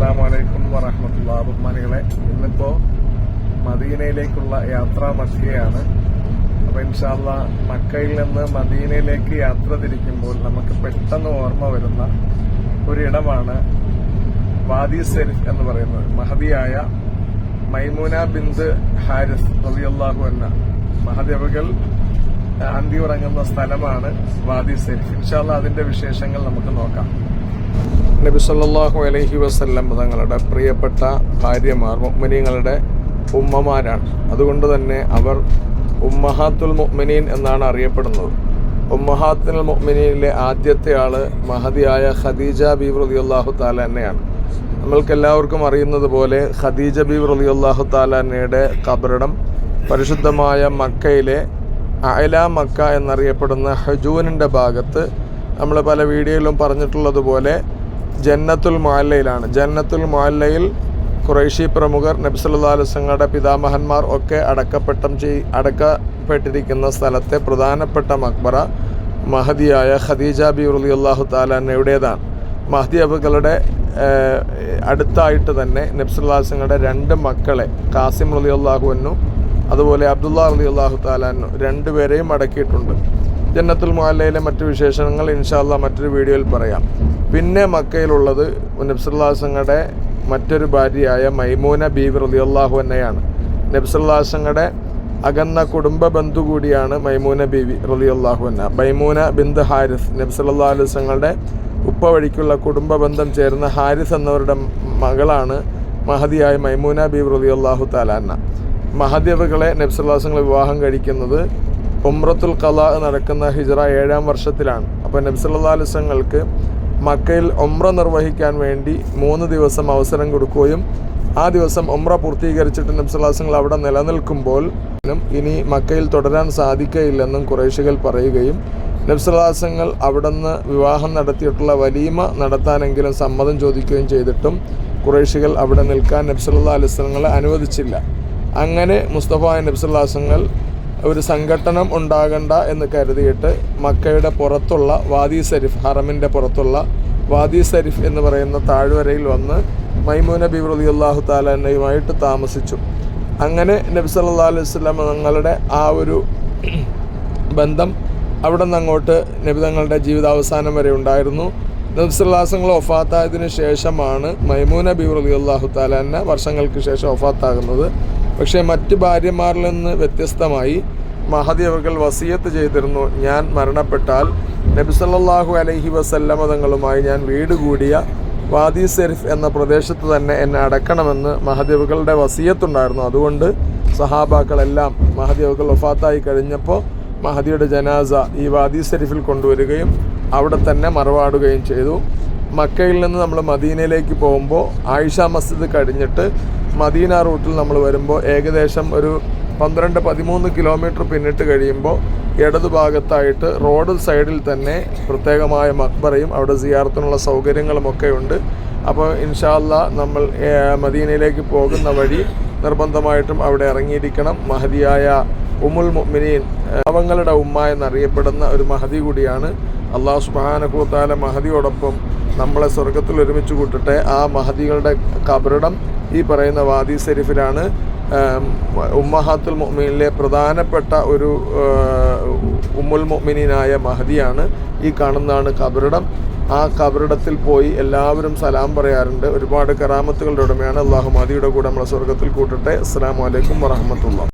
അസ്സലാമലൈക്കും വറഹമത്തുള്ള ബഹുമാനികളെ ഇന്നിപ്പോ മദീനയിലേക്കുള്ള യാത്രാ മധ്യയാണ് അപ്പൊ ഇൻഷാല്ല മക്കയിൽ നിന്ന് മദീനയിലേക്ക് യാത്ര തിരിക്കുമ്പോൾ നമുക്ക് പെട്ടെന്ന് ഓർമ്മ വരുന്ന ഒരിടമാണ് വാദി സെരിഫ് എന്ന് പറയുന്നത്. മഹതിയായ മൈമൂന ബിന്ദ് ഹാരിസ് റബിയുള്ളാഹു എന്ന മഹദേവകൾ അന്തി ഉറങ്ങുന്ന സ്ഥലമാണ് വാദി സെരിഫ്. ഇൻഷാല്ല അതിന്റെ വിശേഷങ്ങൾ നമുക്ക് നോക്കാം. നബി സല്ലല്ലാഹു അലൈഹി വസല്ലം തങ്ങളുടെ പ്രിയപ്പെട്ട ഭാര്യമാർ മുഅ്മിനീങ്ങളുടെ ഉമ്മമാരാണ്. അതുകൊണ്ട് തന്നെ അവർ ഉമ്മഹാത്തുൽ മുഅ്മിനീൻ എന്നാണ് അറിയപ്പെടുന്നത്. ഉമ്മഹാത്തുൽ മുഅ്മിനീനിലെ ആദ്യത്തെ ആൾ മഹതിയായ ഖദീജ ബീബ് റളിയല്ലാഹു താല തന്നെയാണ് നമ്മൾക്കെല്ലാവർക്കും അറിയുന്നത് പോലെ ഖദീജ ബീബ് റളിയല്ലാഹു താലാനയുടെ കബറിടം പരിശുദ്ധമായ മക്കയിലെ അയല മക്ക എന്നറിയപ്പെടുന്ന ഹജൂനിന്റെ ഭാഗത്ത് നമ്മൾ പല വീഡിയോയിലും പറഞ്ഞിട്ടുള്ളതുപോലെ ജന്നത്തുൽ മാലയിലാണ് ജന്നത്തുൽ മാലയിൽ ഖുറൈശി പ്രമുഖർ നബ്സല്ലാ അലുസങ്ങളുടെ പിതാമഹന്മാർ ഒക്കെ അടക്കപ്പെട്ടം ചെയ് അടക്കപ്പെട്ടിരിക്കുന്ന സ്ഥലത്തെ പ്രധാനപ്പെട്ട മക്ബറ മഹദിയായ ഖദീജ ബി റളിയല്ലാഹു താലാനയുടേതാണ് മഹദി അബുകളുടെ അടുത്തായിട്ട് തന്നെ നബ്സുല്ലാസങ്ങളുടെ രണ്ട് മക്കളെ കാസിം റളിയല്ലാഹു അള്ളാഹുവിനും അതുപോലെ അബ്ദുള്ള അലി അള്ളാഹു താലാനും രണ്ടുപേരെയും അടക്കിയിട്ടുണ്ട്. ജന്നത്തുൽ മുഹല്ലയിലെ മറ്റു വിശേഷങ്ങൾ ഇൻഷാല്ല മറ്റൊരു വീഡിയോയിൽ പറയാം. പിന്നെ മക്കയിലുള്ളത് നബ്സുല്ലാസങ്ങളുടെ മറ്റൊരു ഭാര്യയായ മൈമൂന ബി റലി അള്ളാഹു എന്നയാണ് നബ്സുല്ലാസങ്ങളുടെ അകന്ന കുടുംബ ബന്ധു കൂടിയാണ് മൈമൂന ബീവി റലി അള്ളാഹു എന്ന മൈമൂന ബിന്ദ് ഹാരിസ് നബ്സല്ലാ അലുസങ്ങളുടെ ഉപ്പ വഴിക്കുള്ള കുടുംബ ബന്ധം ചേർന്ന ഹാരിസ് എന്നവരുടെ മകളാണ് മഹതിയായ മൈമൂന ബി റലി അള്ളാഹു താലാന്ന മഹദ്യവകളെ നബ്സല്ലാസങ്ങൾ വിവാഹം കഴിക്കുന്നത് ഉമ്രത്തുൽ കല നടക്കുന്ന ഹിജറ ഏഴാം വർഷത്തിലാണ്. അപ്പോൾ നബ്സല്ലാ അലുസങ്ങൾക്ക് മക്കയിൽ ഉമ്ര നിർവഹിക്കാൻ വേണ്ടി മൂന്ന് ദിവസം അവസരം കൊടുക്കുകയും ആ ദിവസം ഉമ്ര പൂർത്തീകരിച്ചിട്ട് നബ്സല്ലാസങ്ങൾ അവിടെ നിലനിൽക്കുമ്പോൾ ഇനി മക്കയിൽ തുടരാൻ സാധിക്കയില്ലെന്നും കുറേശികൾ പറയുകയും നബ്സല്ലാസങ്ങൾ അവിടുന്ന് വിവാഹം നടത്തിയിട്ടുള്ള വലീമ നടത്താനെങ്കിലും സമ്മതം ചോദിക്കുകയും ചെയ്തിട്ടും കുറേശികൾ അവിടെ നിൽക്കാൻ നബ്സല്ലാ അലുസലങ്ങളെ അനുവദിച്ചില്ല. അങ്ങനെ മുസ്തഫ നബ്സുല്ലാസങ്ങൾ ഒരു സംഘട്ടനം ഉണ്ടാകണ്ട എന്ന് കരുതിയിട്ട് മക്കയുടെ പുറത്തുള്ള വാദി സരിഫ് ഹറമിന്റെ പുറത്തുള്ള വാദി സരിഫ് എന്ന് പറയുന്ന താഴ്വരയിൽ വന്ന് മൈമൂന ബി അള്ളാഹു താലയുമായിട്ട് താമസിച്ചു. അങ്ങനെ നബി സല്ലാ അലൈഹി സ്വലാം തങ്ങളുടെ ആ ഒരു ബന്ധം അവിടെ നിന്ന് അങ്ങോട്ട് നബി തങ്ങളുടെ ജീവിതാവസാനം വരെ ഉണ്ടായിരുന്നു. നബ്സുല്ലാസങ്ങൾ ഒഫാത്തായതിനു ശേഷമാണ് മൈമൂന ബി അള്ളാഹു താലാന്ന വർഷങ്ങൾക്ക് ശേഷം ഒഫാത്താകുന്നത് പക്ഷേ മറ്റ് ഭാര്യമാരിൽ നിന്ന് വ്യത്യസ്തമായി മഹദി അവകൾ വസീയത്ത് ചെയ്തിരുന്നു. ഞാൻ മരണപ്പെട്ടാൽ നബി സല്ലല്ലാഹു അലൈഹി വസല്ലമ തങ്ങളുമായി ഞാൻ വീട് കൂടിയ വാദി സെരിഫ് എന്ന പ്രദേശത്ത് തന്നെ എന്നെ അടക്കണമെന്ന് മഹദേവുകളുടെ വസീയത്തുണ്ടായിരുന്നു അതുകൊണ്ട് സഹാബാക്കളെല്ലാം മഹദേവുകൾ വഫാത്തായി കഴിഞ്ഞപ്പോൾ മഹദിയുടെ ജനാസ ഈ വാദി സെരിഫിൽ കൊണ്ടുവരികയും അവിടെ തന്നെ മറവാടുകയും ചെയ്തു. മക്കയിൽ നിന്ന് നമ്മൾ മദീനയിലേക്ക് പോകുമ്പോൾ ആയിഷ മസ്ജിദ് കഴിഞ്ഞിട്ട് മദീന റൂട്ടിൽ നമ്മൾ വരുമ്പോൾ ഏകദേശം ഒരു പന്ത്രണ്ട് പതിമൂന്ന് കിലോമീറ്റർ പിന്നിട്ട് കഴിയുമ്പോൾ ഇടതുഭാഗത്തായിട്ട് റോഡ് സൈഡിൽ തന്നെ പ്രത്യേകമായ മക്ബറയും അവിടെ സിയാർത്തിനുള്ള സൗകര്യങ്ങളുമൊക്കെ ഉണ്ട്. അപ്പോൾ ഇൻഷാല്ല നമ്മൾ മദീനയിലേക്ക് പോകുന്ന വഴി നിർബന്ധമായിട്ടും അവിടെ ഇറങ്ങിയിരിക്കണം. മഹതിയായ ഉമുൽ മുഅ്മിനീൻ അവങ്ങളുടെ ഉമ്മ എന്നറിയപ്പെടുന്ന ഒരു മഹതി കൂടിയാണ്. അള്ളാഹു സുബാനക്കൂത്താല മഹദിയോടൊപ്പം നമ്മളെ സ്വർഗത്തിൽ ഒരുമിച്ച് കൂട്ടട്ടെ. ആ മഹദികളുടെ കബറിടം ഈ പറയുന്ന വാദി സെരിഫിലാണ്. ഉമ്മഹാത്തുൽ മൊമീനിലെ പ്രധാനപ്പെട്ട ഒരു ഉമ്മുൽ മൊമിനായ മഹദിയാണ് ഈ കാണുന്നതാണ് കബറിടം. ആ കബറിടത്തിൽ പോയി എല്ലാവരും സലാം പറയാറുണ്ട്. ഒരുപാട് കറാമത്തുകളുടെ ഉടമയാണ്. അള്ളാഹു മഹദിയുടെ കൂടെ നമ്മളെ സ്വർഗത്തിൽ കൂട്ടട്ടെ. അസ്സാം വലൈക്കും വറഹമത്തുള്ള